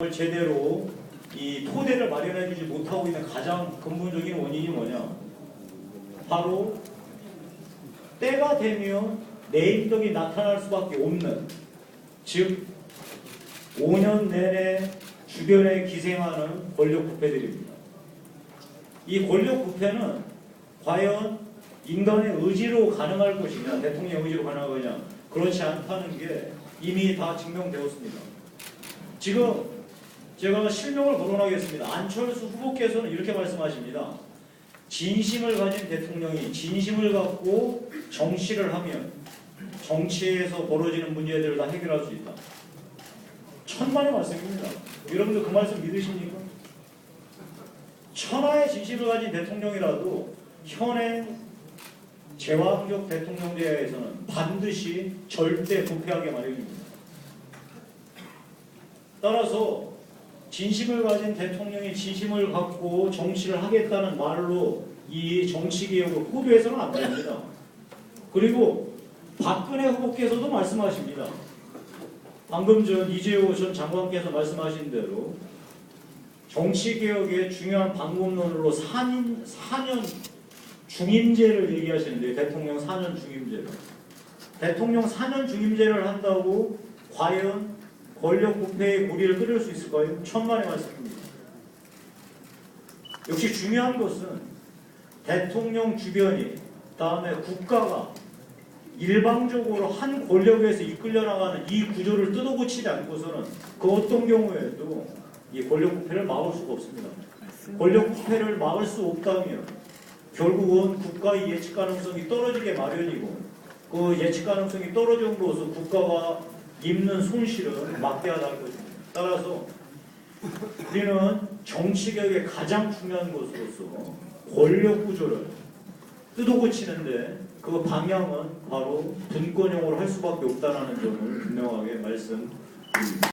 을 제대로 이 토대를 마련해주지 못하고 있는 가장 근본적인 원인이 뭐냐? 바로 때가 되면 내입덕이 나타날 수밖에 없는 즉 5년 내내 주변에 기생하는 권력 부패들입니다. 이 권력 부패는 과연 인간의 의지로 가능할 것이냐, 대통령의 의지로 가능할 거냐, 그렇지 않다는 게 이미 다 증명되었습니다. 지금 제가 실명을 거론하겠습니다. 안철수 후보께서는 이렇게 말씀하십니다. 진심을 가진 대통령이 진심을 갖고 정치를 하면 정치에서 벌어지는 문제들을 다 해결할 수 있다. 천만의 말씀입니다. 여러분들 그 말씀 믿으십니까? 천하의 진심을 가진 대통령이라도 현행 제왕적 대통령제에서는 반드시 절대 부패하게 마련입니다. 따라서 진심을 가진 대통령이 진심을 갖고 정치를 하겠다는 말로 이 정치 개혁을 호도해서는 안 됩니다. 그리고 박근혜 후보께서도 말씀하십니다. 방금 전 이재호 전 장관께서 말씀하신 대로 정치 개혁의 중요한 방법론으로 4년, 4년 중임제를 얘기하시는데 대통령 4년 중임제를 대통령 4년 중임제를 한다고 과연 권력 부패의 고리를 끊을 수 있을까요? 천만의 말씀입니다. 역시 중요한 것은 대통령 주변이 다음에 국가가 일방적으로 한 권력에서 이끌려 나가는 이 구조를 뜯어고치지 않고서는 그 어떤 경우에도 이 권력 부패를 막을 수가 없습니다. 권력 부패를 막을 수 없다면 결국은 국가의 예측 가능성이 떨어지게 마련이고 그 예측 가능성이 떨어짐으로써 국가가 입는 손실은 할 것입니다. 따라서 우리는 정치개혁의 가장 중요한 것으로서 권력 구조를 뜯어고치는데 그 방향은 바로 분권형으로 할 수밖에 없다는 점을 분명하게 말씀드립니다.